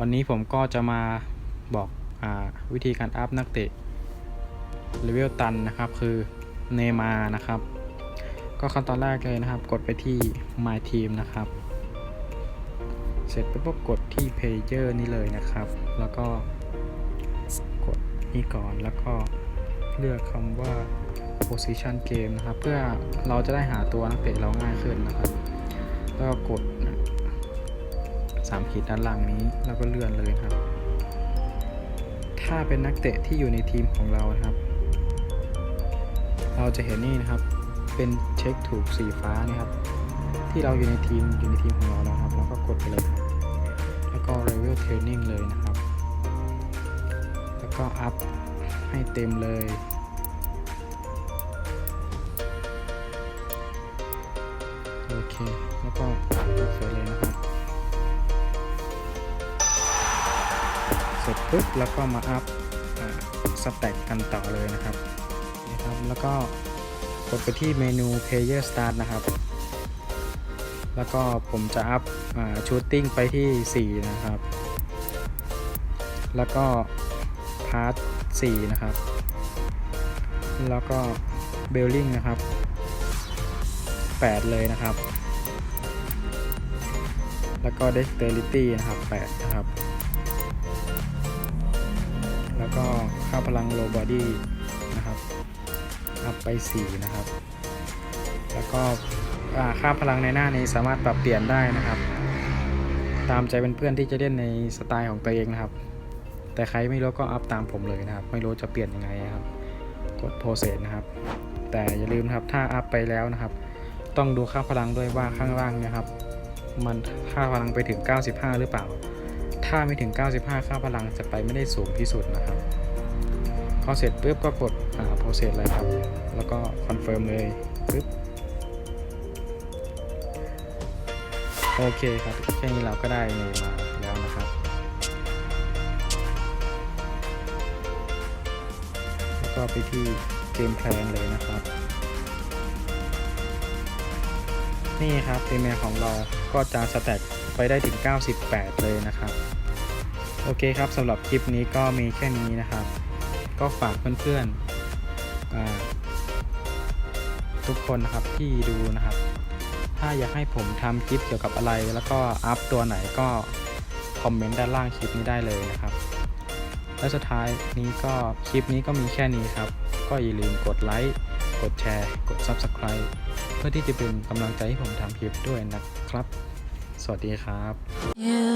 วันนี้ผมก็จะมาบอกอวิธีการอัพนักเตะเลเวลตันนะครับ คือเนมานะครับ ก็ขั้นตอนแรกเลยนะครับ กดไปที่ My Team นะครับ เสร็จไปุ๊บก็กดที่ Player นี่เลยนะครับ แล้วก็กดนี่ก่อนแล้วก็เลือกคำว่า Position Game นะครับ เพื่อเราจะได้หาตัวนักเตะเราง่ายขึ้นนะครับ แล้วก็กดสามขีดด้านล่างนี้แล้วก็เลื่อนเลยครับ ถ้าเป็นนักเตะที่อยู่ในทีมของเราครับ เราจะเห็นนี่นะครับ เป็นเช็คถูกสีฟ้านะครับ ที่เราอยู่ในทีมอยู่ในทีมของเราแล้วครับ แล้วก็กดไปเลยครับ แล้วก็ level training เลยนะครับ แล้วก็อัพให้เต็มเลย โอเค แล้วก็กดเสร็จเลยนะครับ เสร็จปุ๊บแล้วก็มาอัพสแต็กกันต่อเลยนะครับนะครับแล้วก็กดไปที่เมนู Player Start นะครับ แล้วก็ผมจะอัพชูตติ้งไปที่ 4 นะครับ แล้วก็พาร์ท4นะครับ แล้วก็เบลลิงนะครับ 8 เลยนะครับ แล้วก็ Dexterity นะครับ 8 นะครับ แล้วก็ค่าพลังโลบอดี้นะครับ อัพไป 4 นะครับ แล้วก็ค่าพลังในหน้านี้สามารถปรับเปลี่ยนได้นะครับ ตามใจเป็นเพื่อนที่จะเล่นในสไตล์ของตัวเองนะครับ แต่ใครไม่รู้ก็อัพตามผมเลยนะครับ ไม่รู้จะเปลี่ยนยังไงครับ กดโปรเซสนะครับ แต่อย่าลืมครับถ้าอัพไปแล้วนะครับ ต้องดูค่าพลังด้วยว่าข้างล่างเนะครับ มันค่าพลังไปถึง 95 หรือเปล่า ถ้าไม่ถึง 95 ค่าพลังจะไปไม่ได้สูงที่สุดนะครับ พอเสร็จปุ๊บก็กดอ่า process เลยครับ แล้วก็ confirm เลยปุ๊บโอเคครับแค่นี้เราก็ได้เมมาแล้วนะครับ แล้วก็ไปที่เกมแพลนเลยนะครับ นี่ครับเมลของเราก็จะสแต็กไปได้ถึง 98 เลยนะครับ โอเคครับสำหรับคลิปนี้ก็มีแค่นี้นะครับ ก็ฝากเพื่อนๆทุกคนนะครับที่ดูนะครับ ถ้าอยากให้ผมทำคลิปเกี่ยวกับอะไร แล้วก็อัพตัวไหนก็คอมเมนต์ด้านล่างคลิปนี้ได้เลยนะครับ และสุดท้ายนี้ก็คลิปนี้ก็มีแค่นี้ครับ ก็อย่าลืมกดไลค์ กดแชร์ กด Subscribe พื่อที่จะเป็นกำลังใจให้ผมทำคลิปด้วยนะครับ สวัสดีครับ yeah.